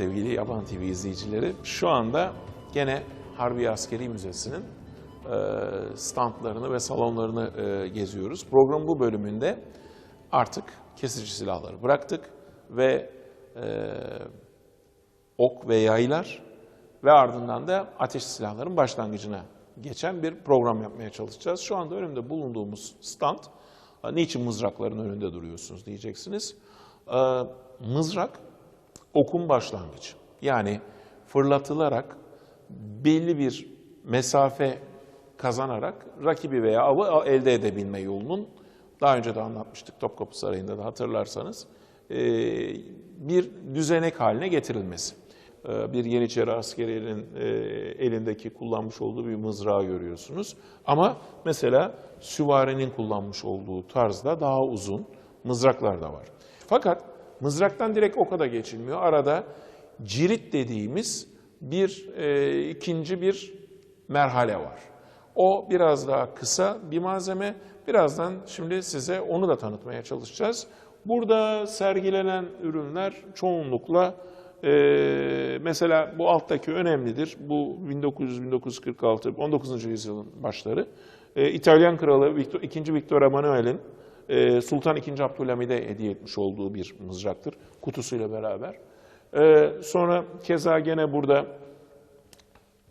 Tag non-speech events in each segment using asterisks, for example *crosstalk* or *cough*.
sevgili Yaban TV izleyicileri şu anda gene Harbi Askeri Müzesi'nin e, standlarını ve salonlarını e, geziyoruz. Programın bu bölümünde artık kesici silahları bıraktık ve e, ok ve yaylar ve ardından da ateş silahların başlangıcına geçen bir program yapmaya çalışacağız. Şu anda önümde bulunduğumuz stand, niçin mızrakların önünde duruyorsunuz diyeceksiniz. Mızrak okun başlangıcı. Yani fırlatılarak belli bir mesafe kazanarak rakibi veya avı elde edebilme yolunun daha önce de anlatmıştık Topkapı Sarayı'nda da hatırlarsanız e, bir düzenek haline getirilmesi. E, Bir Yeniçeri askerinin e, elindeki kullanmış olduğu bir mızrağı görüyorsunuz. Ama mesela süvarinin kullanmış olduğu tarzda daha uzun mızraklar da var. Fakat mızraktan direkt oka da geçilmiyor. Arada cirit dediğimiz bir e, ikinci bir merhale var. O biraz daha kısa bir malzeme. Birazdan şimdi size onu da tanıtmaya çalışacağız. Burada sergilenen ürünler çoğunlukla e, mesela bu alttaki önemlidir. Bu 1900-1946, 19. yüzyılın başları. E, İtalyan kralı Victor, 2. Victor Emanuel'in e, Sultan II. Abdülhamid'e hediye etmiş olduğu bir mızraktır kutusuyla beraber. E, sonra keza gene burada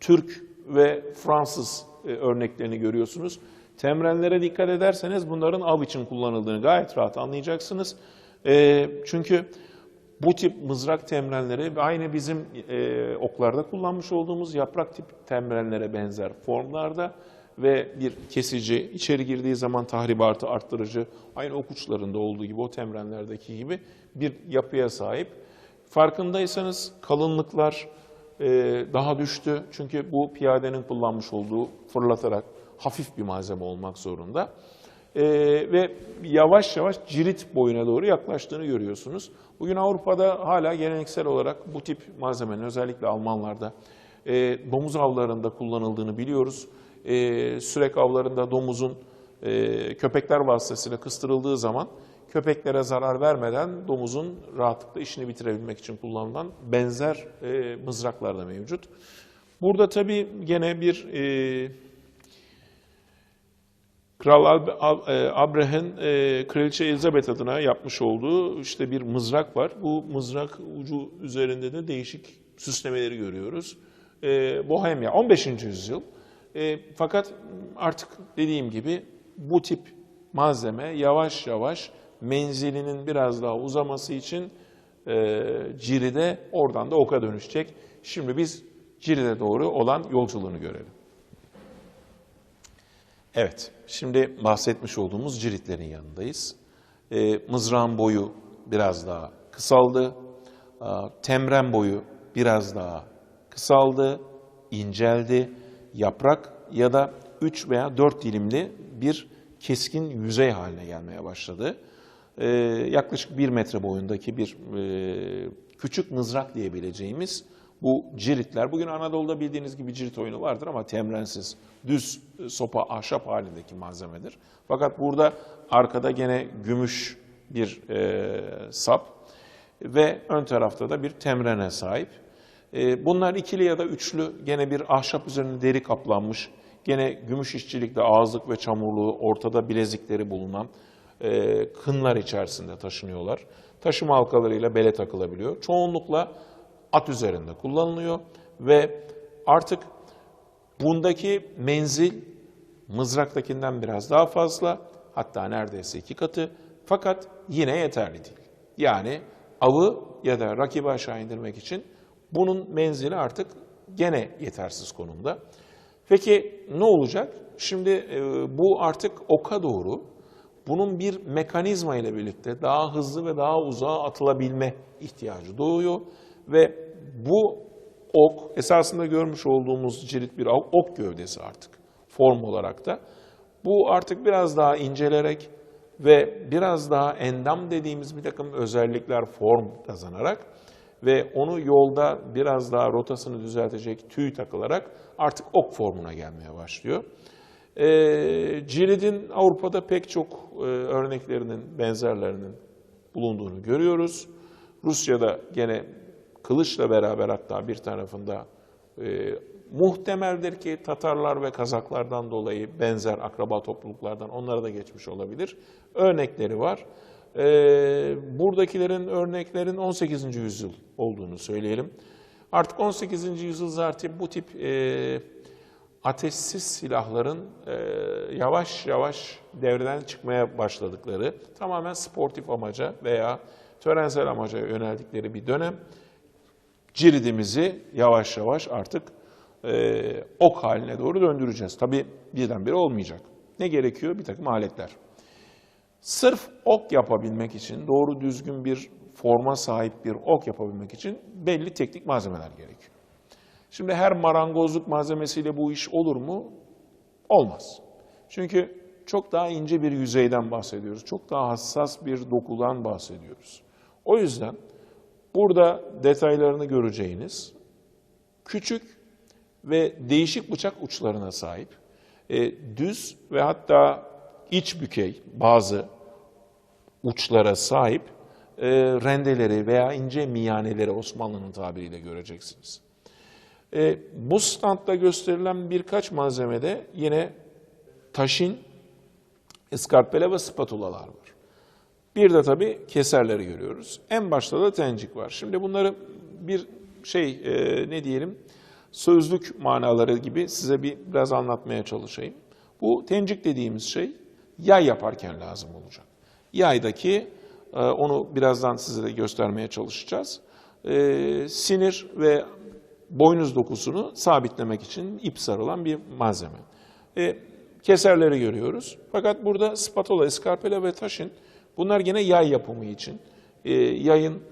Türk ve Fransız e, örneklerini görüyorsunuz. Temrenlere dikkat ederseniz bunların av için kullanıldığını gayet rahat anlayacaksınız. E, çünkü bu tip mızrak temrenleri aynı bizim e, oklarda kullanmış olduğumuz yaprak tip temrenlere benzer formlarda ve bir kesici içeri girdiği zaman tahribatı arttırıcı aynı ok uçlarında olduğu gibi o temrenlerdeki gibi bir yapıya sahip. Farkındaysanız kalınlıklar e, daha düştü çünkü bu piyadenin kullanmış olduğu fırlatarak hafif bir malzeme olmak zorunda. E, ve yavaş yavaş cirit boyuna doğru yaklaştığını görüyorsunuz. Bugün Avrupa'da hala geleneksel olarak bu tip malzemenin özellikle Almanlarda e, domuz avlarında kullanıldığını biliyoruz. E, sürek avlarında domuzun e, köpekler vasıtasıyla kıstırıldığı zaman köpeklere zarar vermeden domuzun rahatlıkla işini bitirebilmek için kullanılan benzer e, mızraklar da mevcut. Burada tabii gene bir e, Kral Ab- Ab- e, Abrahen e, Kraliçe Elizabeth adına yapmış olduğu işte bir mızrak var. Bu mızrak ucu üzerinde de değişik süslemeleri görüyoruz. E, Bohemya 15. yüzyıl. E, fakat artık dediğim gibi bu tip malzeme yavaş yavaş menzilinin biraz daha uzaması için e, Ciri'de oradan da oka dönüşecek. Şimdi biz Ciri'de doğru olan yolculuğunu görelim. Evet, şimdi bahsetmiş olduğumuz ciritlerin yanındayız. E, mızrağın boyu biraz daha kısaldı. E, temren boyu biraz daha kısaldı, inceldi. Yaprak ya da 3 veya 4 dilimli bir keskin yüzey haline gelmeye başladı. E, yaklaşık 1 metre boyundaki bir e, küçük mızrak diyebileceğimiz bu ciritler, bugün Anadolu'da bildiğiniz gibi cirit oyunu vardır ama temrensiz, düz e, sopa, ahşap halindeki malzemedir. Fakat burada arkada gene gümüş bir e, sap ve ön tarafta da bir temrene sahip. E, bunlar ikili ya da üçlü, gene bir ahşap üzerine deri kaplanmış, gene gümüş işçilikte ağızlık ve çamurluğu, ortada bilezikleri bulunan e, kınlar içerisinde taşınıyorlar. Taşıma halkalarıyla bele takılabiliyor. Çoğunlukla at üzerinde kullanılıyor ve artık bundaki menzil mızraktakinden biraz daha fazla hatta neredeyse iki katı fakat yine yeterli değil. Yani avı ya da rakibi aşağı indirmek için bunun menzili artık gene yetersiz konumda. Peki ne olacak? Şimdi e, bu artık oka doğru bunun bir mekanizma ile birlikte daha hızlı ve daha uzağa atılabilme ihtiyacı doğuyor ve bu ok esasında görmüş olduğumuz cirit bir ok gövdesi artık form olarak da. Bu artık biraz daha incelerek ve biraz daha endam dediğimiz bir takım özellikler form kazanarak ve onu yolda biraz daha rotasını düzeltecek tüy takılarak artık ok formuna gelmeye başlıyor. E, ciridin Avrupa'da pek çok e, örneklerinin, benzerlerinin bulunduğunu görüyoruz. Rusya'da gene kılıçla beraber hatta bir tarafında e, muhtemeldir ki Tatarlar ve Kazaklardan dolayı benzer akraba topluluklardan onlara da geçmiş olabilir. Örnekleri var. E, buradakilerin örneklerin 18. yüzyıl olduğunu söyleyelim. Artık 18. yüzyıl zaten bu tip e, ateşsiz silahların e, yavaş yavaş devreden çıkmaya başladıkları, tamamen sportif amaca veya törensel amaca yöneldikleri bir dönem. Ciridimizi yavaş yavaş artık e, ok haline doğru döndüreceğiz. Tabii birdenbire olmayacak. Ne gerekiyor? Bir takım aletler. Sırf ok yapabilmek için, doğru düzgün bir forma sahip bir ok yapabilmek için belli teknik malzemeler gerekiyor. Şimdi her marangozluk malzemesiyle bu iş olur mu? Olmaz. Çünkü çok daha ince bir yüzeyden bahsediyoruz. Çok daha hassas bir dokudan bahsediyoruz. O yüzden burada detaylarını göreceğiniz küçük ve değişik bıçak uçlarına sahip, e, düz ve hatta iç bükey bazı uçlara sahip e, rendeleri veya ince miyaneleri Osmanlı'nın tabiriyle göreceksiniz. E, bu standta gösterilen birkaç malzemede yine taşin, iskarpele ve spatulalar var. Bir de tabii keserleri görüyoruz. En başta da tencik var. Şimdi bunları bir şey e, ne diyelim sözlük manaları gibi size bir biraz anlatmaya çalışayım. Bu tencik dediğimiz şey yay yaparken lazım olacak. Yaydaki e, onu birazdan size de göstermeye çalışacağız. E, sinir ve boynuz dokusunu sabitlemek için ip sarılan bir malzeme. E, keserleri görüyoruz. Fakat burada spatula, iskarpela ve taşın bunlar gene yay yapımı için. Yayın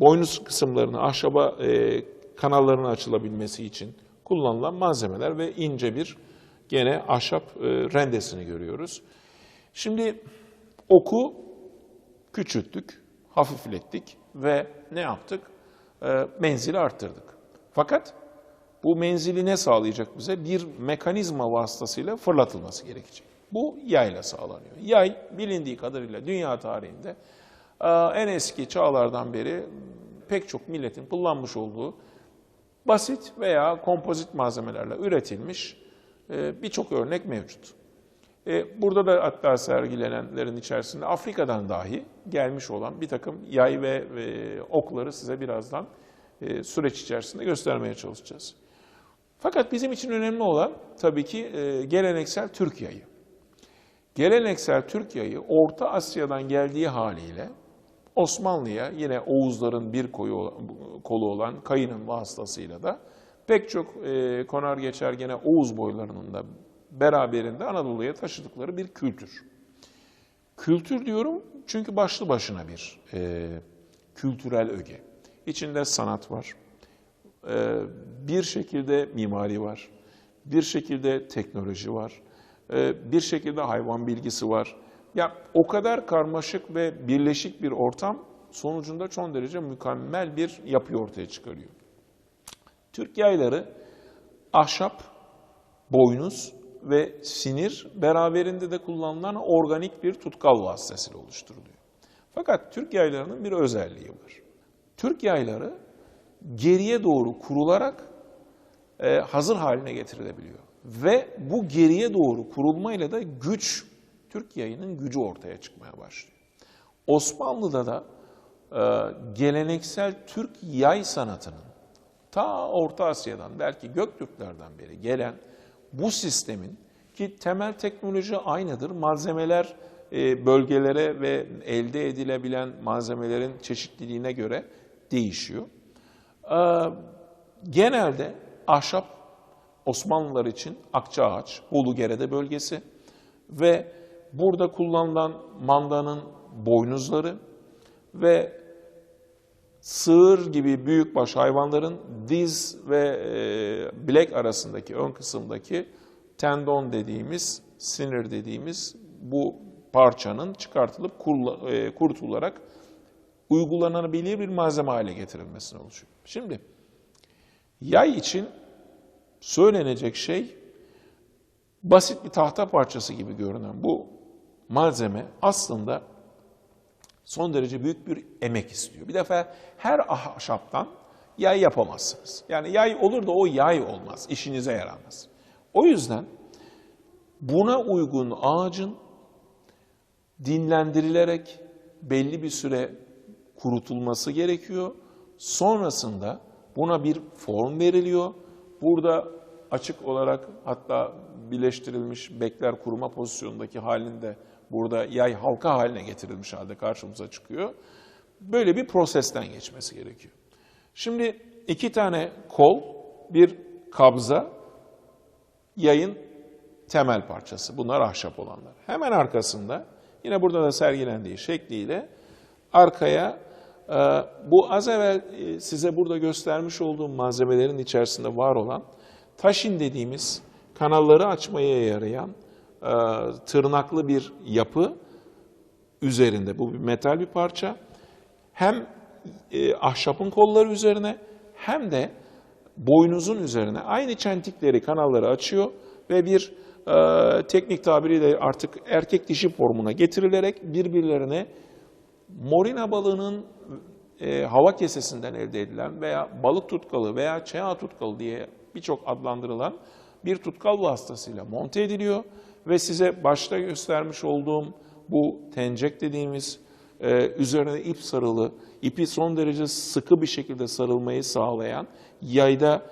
boynuz kısımlarını, ahşaba kanallarının açılabilmesi için kullanılan malzemeler ve ince bir gene ahşap e, rendesini görüyoruz. Şimdi oku küçülttük, hafiflettik ve ne yaptık? E, menzili arttırdık. Fakat bu menzili ne sağlayacak bize? Bir mekanizma vasıtasıyla fırlatılması gerekecek. Bu yayla sağlanıyor. Yay bilindiği kadarıyla dünya tarihinde e, en eski çağlardan beri pek çok milletin kullanmış olduğu basit veya kompozit malzemelerle üretilmiş birçok örnek mevcut. E, burada da hatta sergilenenlerin içerisinde Afrika'dan dahi gelmiş olan bir takım yay ve okları size birazdan e, süreç içerisinde göstermeye çalışacağız. Fakat bizim için önemli olan tabii ki e, geleneksel Türk yayı. Geleneksel Türk yayı Orta Asya'dan geldiği haliyle Osmanlı'ya yine Oğuzların bir kolu olan kayının vasıtasıyla da pek çok e, konar geçer gene Oğuz boylarının da beraberinde Anadolu'ya taşıdıkları bir kültür. Kültür diyorum çünkü başlı başına bir e, kültürel öge. İçinde sanat var, e, bir şekilde mimari var, bir şekilde teknoloji var, e, bir şekilde hayvan bilgisi var. Ya o kadar karmaşık ve birleşik bir ortam sonucunda çok derece mükemmel bir yapı ortaya çıkarıyor. Türk yayları ahşap, boynuz ve sinir beraberinde de kullanılan organik bir tutkal vasıtasıyla oluşturuluyor. Fakat Türk yaylarının bir özelliği var. Türk yayları geriye doğru kurularak e, hazır haline getirilebiliyor. Ve bu geriye doğru kurulmayla da güç, Türk yayının gücü ortaya çıkmaya başlıyor. Osmanlı'da da e, geleneksel Türk yay sanatının ta Orta Asya'dan belki Göktürklerden beri gelen bu sistemin ki temel teknoloji aynıdır. Malzemeler e, bölgelere ve elde edilebilen malzemelerin çeşitliliğine göre değişiyor. Ee, genelde ahşap Osmanlılar için Akçaağaç, Bolugerede bölgesi ve burada kullanılan mandanın boynuzları ve sığır gibi büyükbaş hayvanların diz ve e, bilek arasındaki ön kısımdaki tendon dediğimiz, sinir dediğimiz bu parçanın çıkartılıp kurla- e, kurutularak uygulanabilir bir malzeme hale getirilmesine oluşuyor. Şimdi yay için söylenecek şey basit bir tahta parçası gibi görünen bu malzeme aslında son derece büyük bir emek istiyor. Bir defa her ahşaptan yay yapamazsınız. Yani yay olur da o yay olmaz, işinize yaramaz. O yüzden buna uygun ağacın dinlendirilerek belli bir süre kurutulması gerekiyor. Sonrasında buna bir form veriliyor. Burada açık olarak hatta birleştirilmiş bekler kuruma pozisyondaki halinde burada yay halka haline getirilmiş halde karşımıza çıkıyor. Böyle bir prosesten geçmesi gerekiyor. Şimdi iki tane kol, bir kabza, yayın temel parçası. Bunlar ahşap olanlar. Hemen arkasında yine burada da sergilendiği şekliyle arkaya e, bu az evvel e, size burada göstermiş olduğum malzemelerin içerisinde var olan taşin dediğimiz kanalları açmaya yarayan e, tırnaklı bir yapı üzerinde. Bu bir metal bir parça. Hem e, ahşapın kolları üzerine hem de boynuzun üzerine aynı çentikleri kanalları açıyor ve bir e, teknik tabiriyle artık erkek dişi formuna getirilerek birbirlerine morina balığının e, hava kesesinden elde edilen veya balık tutkalı veya çea tutkalı diye birçok adlandırılan bir tutkal vasıtasıyla monte ediliyor ve size başta göstermiş olduğum bu tencek dediğimiz e, üzerine ip sarılı, ipi son derece sıkı bir şekilde sarılmayı sağlayan, yayda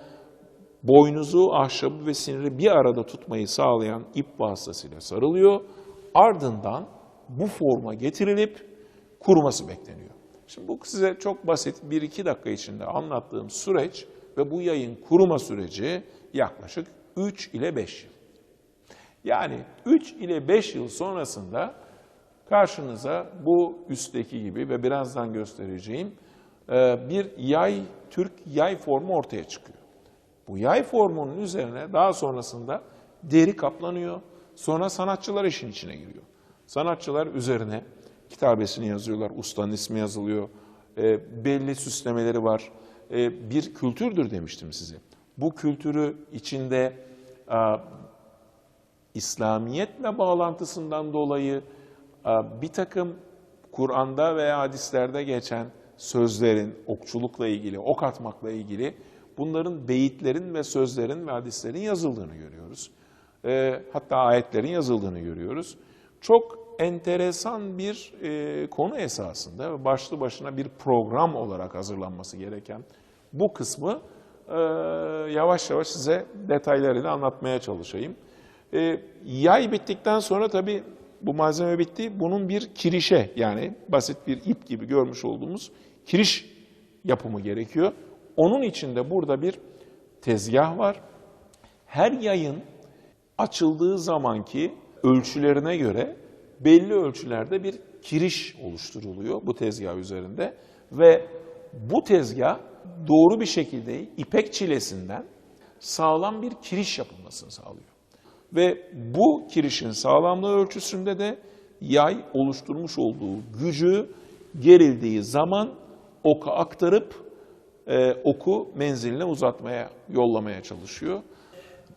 boynuzu, ahşabı ve siniri bir arada tutmayı sağlayan ip vasıtasıyla sarılıyor. Ardından bu forma getirilip kuruması bekleniyor. Şimdi bu size çok basit 1-2 dakika içinde anlattığım süreç ve bu yayın kuruma süreci yaklaşık 3 ile 5 yıl. Yani 3 ile 5 yıl sonrasında karşınıza bu üstteki gibi ve birazdan göstereceğim e, bir yay, Türk yay formu ortaya çıkıyor. Bu yay formunun üzerine daha sonrasında deri kaplanıyor. Sonra sanatçılar işin içine giriyor. Sanatçılar üzerine kitabesini yazıyorlar, ustanın ismi yazılıyor, e, belli süslemeleri var. E, bir kültürdür demiştim size. Bu kültürü içinde e, İslamiyetle bağlantısından dolayı e, bir takım Kur'an'da veya hadislerde geçen sözlerin okçulukla ilgili, ok atmakla ilgili bunların beyitlerin ve sözlerin ve hadislerin yazıldığını görüyoruz. E, hatta ayetlerin yazıldığını görüyoruz. Çok enteresan bir e, konu esasında ve başlı başına bir program olarak hazırlanması gereken bu kısmı yavaş yavaş size detaylarıyla anlatmaya çalışayım. E, yay bittikten sonra tabii bu malzeme bitti. Bunun bir kirişe yani basit bir ip gibi görmüş olduğumuz kiriş yapımı gerekiyor. Onun için de burada bir tezgah var. Her yayın açıldığı zamanki ölçülerine göre belli ölçülerde bir kiriş oluşturuluyor bu tezgah üzerinde ve bu tezgah doğru bir şekilde ipek çilesinden sağlam bir kiriş yapılmasını sağlıyor. Ve bu kirişin sağlamlığı ölçüsünde de yay oluşturmuş olduğu gücü gerildiği zaman oka aktarıp e, oku menziline uzatmaya, yollamaya çalışıyor.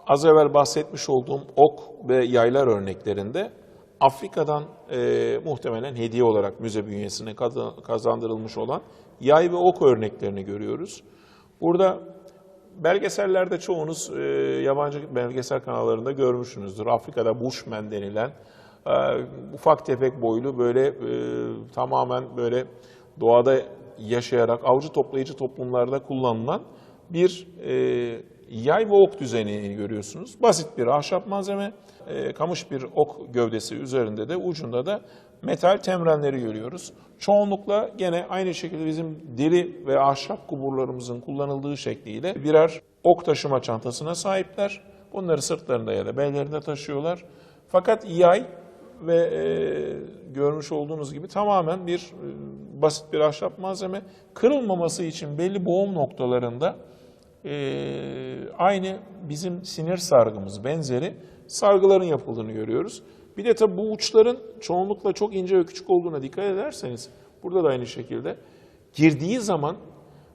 Az evvel bahsetmiş olduğum ok ve yaylar örneklerinde Afrika'dan e, muhtemelen hediye olarak müze bünyesine kazandırılmış olan yay ve ok örneklerini görüyoruz. Burada belgesellerde çoğunuz e, yabancı belgesel kanallarında görmüşsünüzdür. Afrika'da Bushman denilen e, ufak tefek boylu böyle e, tamamen böyle doğada yaşayarak avcı toplayıcı toplumlarda kullanılan bir e, yay ve ok düzeni görüyorsunuz. Basit bir ahşap malzeme, e, kamış bir ok gövdesi üzerinde de ucunda da metal temrenleri görüyoruz. Çoğunlukla gene aynı şekilde bizim deri ve ahşap kuburlarımızın kullanıldığı şekliyle birer ok taşıma çantasına sahipler. Bunları sırtlarında ya da bellerinde taşıyorlar. Fakat yay ve e, görmüş olduğunuz gibi tamamen bir e, basit bir ahşap malzeme. Kırılmaması için belli boğum noktalarında eee, aynı bizim sinir sargımız benzeri sargıların yapıldığını görüyoruz. Bir de tabii bu uçların çoğunlukla çok ince ve küçük olduğuna dikkat ederseniz burada da aynı şekilde girdiği zaman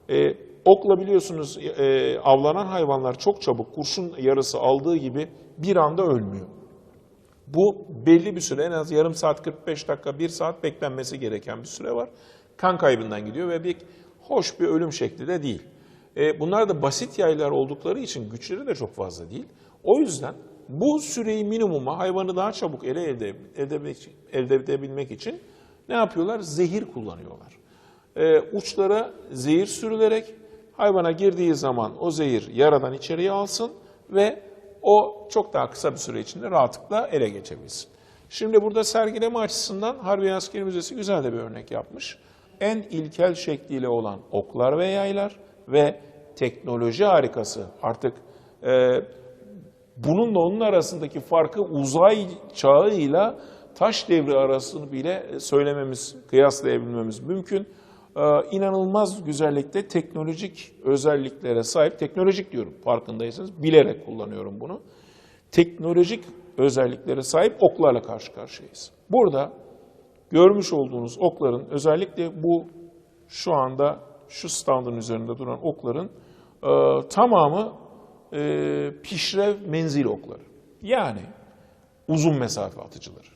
e, okla biliyorsunuz e, avlanan hayvanlar çok çabuk kurşun yarısı aldığı gibi bir anda ölmüyor. Bu belli bir süre en az yarım saat 45 dakika 1 saat beklenmesi gereken bir süre var. Kan kaybından gidiyor ve bir hoş bir ölüm şekli de değil. E, bunlar da basit yaylar oldukları için güçleri de çok fazla değil. O yüzden bu süreyi minimuma hayvanı daha çabuk ele elde, elde, elde edebilmek için ne yapıyorlar? Zehir kullanıyorlar. E, uçlara zehir sürülerek hayvana girdiği zaman o zehir yaradan içeriye alsın ve o çok daha kısa bir süre içinde rahatlıkla ele geçebilsin. Şimdi burada sergileme açısından Harbiye Askeri Müzesi güzel de bir örnek yapmış. En ilkel şekliyle olan oklar ve yaylar ve teknoloji harikası artık e, bununla onun arasındaki farkı uzay çağıyla taş devri arasını bile söylememiz, kıyaslayabilmemiz mümkün. Ee, inanılmaz güzellikte teknolojik özelliklere sahip, teknolojik diyorum farkındaysanız, bilerek kullanıyorum bunu. Teknolojik özelliklere sahip oklarla karşı karşıyayız. Burada görmüş olduğunuz okların özellikle bu şu anda şu standın üzerinde duran okların e, tamamı e, pişrev menzil okları. Yani uzun mesafe atıcıları.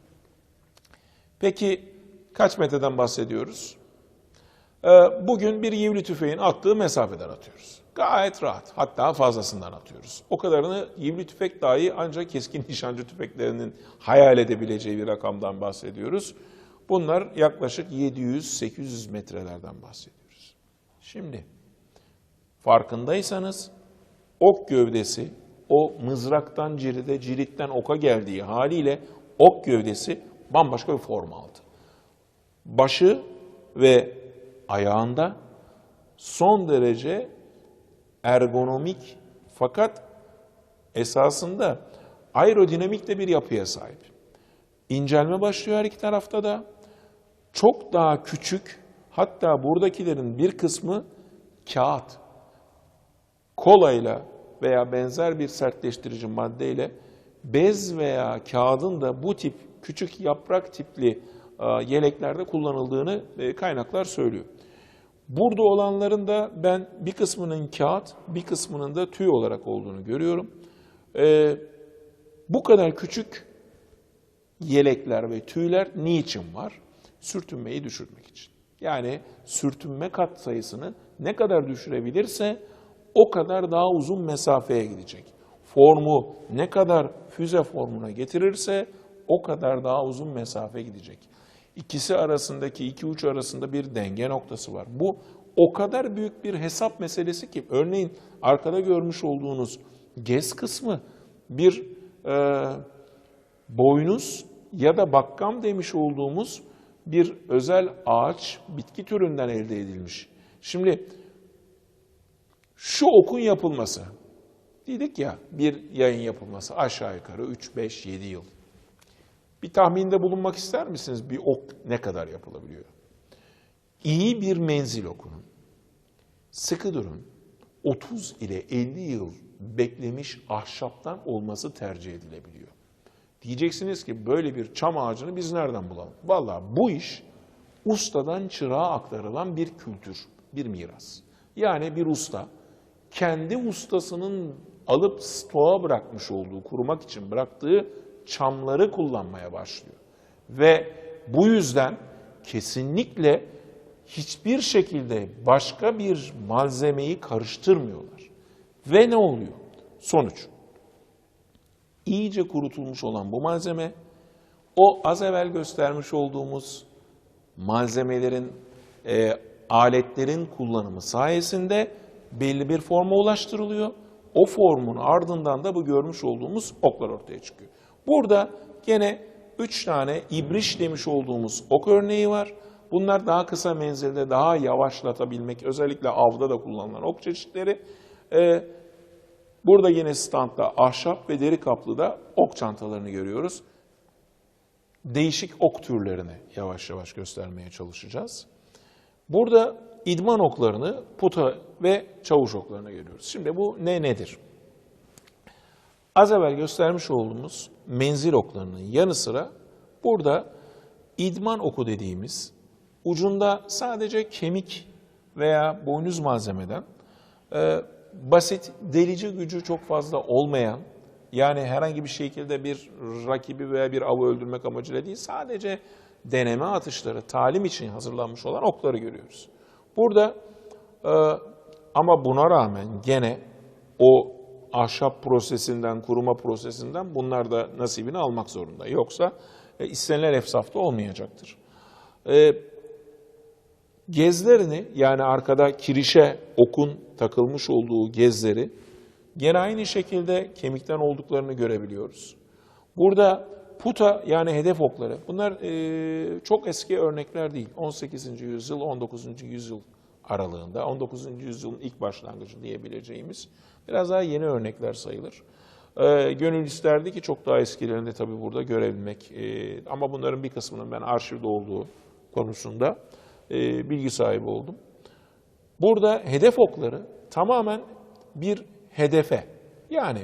Peki kaç metreden bahsediyoruz? Ee, Bugün bir yivli tüfeğin attığı mesafeden atıyoruz. Gayet rahat. Hatta fazlasından atıyoruz. O kadarını yivli tüfek dahi ancak keskin *laughs* nişancı tüfeklerinin hayal edebileceği bir rakamdan bahsediyoruz. Bunlar yaklaşık 700-800 metrelerden bahsediyoruz. Şimdi farkındaysanız ok gövdesi o mızraktan ciride, ciritten oka geldiği haliyle ok gövdesi bambaşka bir form aldı. Başı ve ayağında son derece ergonomik fakat esasında aerodinamik de bir yapıya sahip. İncelme başlıyor her iki tarafta da. Çok daha küçük hatta buradakilerin bir kısmı kağıt. Kolayla veya benzer bir sertleştirici maddeyle bez veya kağıdın da bu tip küçük yaprak tipli e, yeleklerde kullanıldığını e, kaynaklar söylüyor. Burada olanların da ben bir kısmının kağıt, bir kısmının da tüy olarak olduğunu görüyorum. E, bu kadar küçük yelekler ve tüyler niçin var? Sürtünmeyi düşürmek için. Yani sürtünme kat sayısını ne kadar düşürebilirse o kadar daha uzun mesafeye gidecek. Formu ne kadar füze formuna getirirse o kadar daha uzun mesafe gidecek. İkisi arasındaki iki uç arasında bir denge noktası var. Bu o kadar büyük bir hesap meselesi ki örneğin arkada görmüş olduğunuz gez kısmı bir e, boynuz ya da bakkam demiş olduğumuz bir özel ağaç bitki türünden elde edilmiş. Şimdi şu okun yapılması, dedik ya bir yayın yapılması aşağı yukarı 3, 5, 7 yıl. Bir tahminde bulunmak ister misiniz bir ok ne kadar yapılabiliyor? İyi bir menzil okunun. Sıkı durun. 30 ile 50 yıl beklemiş ahşaptan olması tercih edilebiliyor. Diyeceksiniz ki böyle bir çam ağacını biz nereden bulalım? Vallahi bu iş ustadan çırağa aktarılan bir kültür, bir miras. Yani bir usta kendi ustasının alıp stoğa bırakmış olduğu, kurumak için bıraktığı çamları kullanmaya başlıyor. Ve bu yüzden kesinlikle hiçbir şekilde başka bir malzemeyi karıştırmıyorlar. Ve ne oluyor? Sonuç. İyice kurutulmuş olan bu malzeme o az evvel göstermiş olduğumuz malzemelerin, e, aletlerin kullanımı sayesinde belli bir forma ulaştırılıyor. O formun ardından da bu görmüş olduğumuz oklar ortaya çıkıyor. Burada gene üç tane ibriş demiş olduğumuz ok örneği var. Bunlar daha kısa menzilde daha yavaşlatabilmek, özellikle avda da kullanılan ok çeşitleri. Ee, burada yine standta ahşap ve deri kaplı da ok çantalarını görüyoruz. Değişik ok türlerini yavaş yavaş göstermeye çalışacağız. Burada idman oklarını, puta ve çavuş oklarına geliyoruz. Şimdi bu ne nedir? Az evvel göstermiş olduğumuz menzil oklarının yanı sıra burada idman oku dediğimiz ucunda sadece kemik veya boynuz malzemeden e, basit delici gücü çok fazla olmayan yani herhangi bir şekilde bir rakibi veya bir avı öldürmek amacıyla değil sadece deneme atışları, talim için hazırlanmış olan okları görüyoruz. Burada e, ama buna rağmen gene o ahşap prosesinden, kuruma prosesinden bunlar da nasibini almak zorunda. Yoksa e, istenilen efsafta olmayacaktır. E, gezlerini yani arkada kirişe okun takılmış olduğu gezleri gene aynı şekilde kemikten olduklarını görebiliyoruz. Burada puta yani hedef okları bunlar e, çok eski örnekler değil. 18. yüzyıl 19. yüzyıl aralığında 19. yüzyılın ilk başlangıcı diyebileceğimiz biraz daha yeni örnekler sayılır. E, gönül isterdi ki çok daha eskilerini tabii burada görebilmek E, ama bunların bir kısmının ben arşivde olduğu konusunda e, bilgi sahibi oldum. Burada hedef okları tamamen bir hedefe yani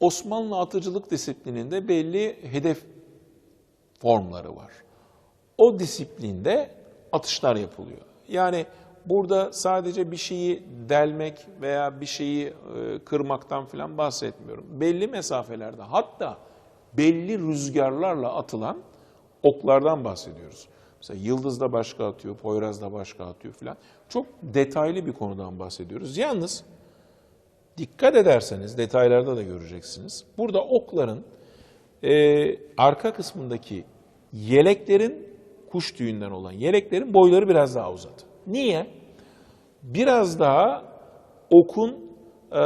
Osmanlı atıcılık disiplininde belli hedef formları var. O disiplinde atışlar yapılıyor. Yani burada sadece bir şeyi delmek veya bir şeyi e, kırmaktan falan bahsetmiyorum. Belli mesafelerde hatta belli rüzgarlarla atılan oklardan bahsediyoruz. Mesela Yıldız da başka atıyor, Poyraz da başka atıyor falan. Çok detaylı bir konudan bahsediyoruz. Yalnız dikkat ederseniz detaylarda da göreceksiniz. Burada okların e, arka kısmındaki yeleklerin kuş tüyünden olan yeleklerin boyları biraz daha uzadı. Niye? Biraz daha okun e,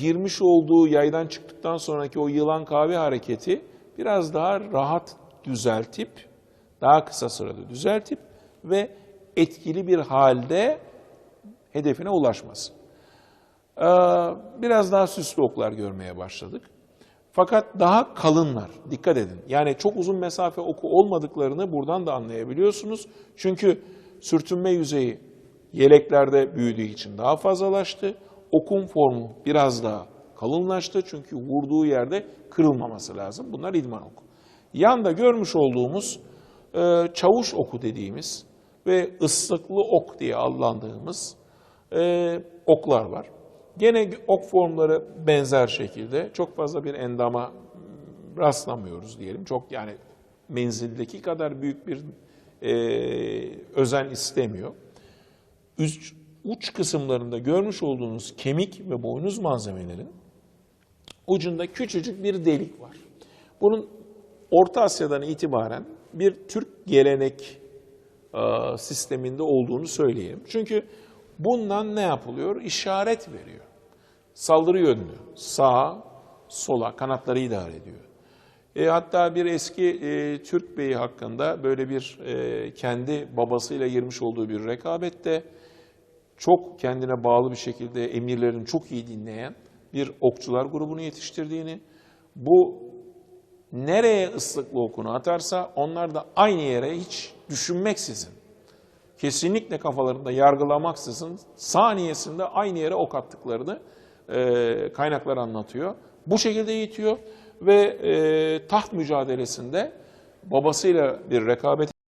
girmiş olduğu yaydan çıktıktan sonraki o yılan kahve hareketi biraz daha rahat düzeltip daha kısa sürede düzeltip ve etkili bir halde hedefine ulaşması. Ee, Biraz daha süslü oklar görmeye başladık. Fakat daha kalınlar. Dikkat edin. Yani çok uzun mesafe oku olmadıklarını buradan da anlayabiliyorsunuz. Çünkü sürtünme yüzeyi yeleklerde büyüdüğü için daha fazlalaştı. Okun formu biraz daha kalınlaştı. Çünkü vurduğu yerde kırılmaması lazım. Bunlar idman oku. Yanda görmüş olduğumuz e, çavuş oku dediğimiz ve ıslıklı ok diye adlandığımız e, oklar var. Gene ok formları benzer şekilde çok fazla bir endama rastlamıyoruz diyelim. Çok yani menzildeki kadar büyük bir e, özen istemiyor. Üst, uç kısımlarında görmüş olduğunuz kemik ve boynuz malzemelerin ucunda küçücük bir delik var. Bunun Orta Asya'dan itibaren bir Türk gelenek e, sisteminde olduğunu söyleyelim. Çünkü bundan ne yapılıyor? İşaret veriyor. Saldırı yönlü. Sağa, sola, kanatları idare ediyor. E, hatta bir eski e, Türk beyi hakkında böyle bir e, kendi babasıyla girmiş olduğu bir rekabette çok kendine bağlı bir şekilde emirlerini çok iyi dinleyen bir okçular grubunu yetiştirdiğini, bu nereye ıslıklı okunu atarsa onlar da aynı yere hiç düşünmeksizin, kesinlikle kafalarında yargılamaksızın saniyesinde aynı yere ok attıklarını e, kaynaklar anlatıyor. Bu şekilde eğitiyor ve e, taht mücadelesinde babasıyla bir rekabet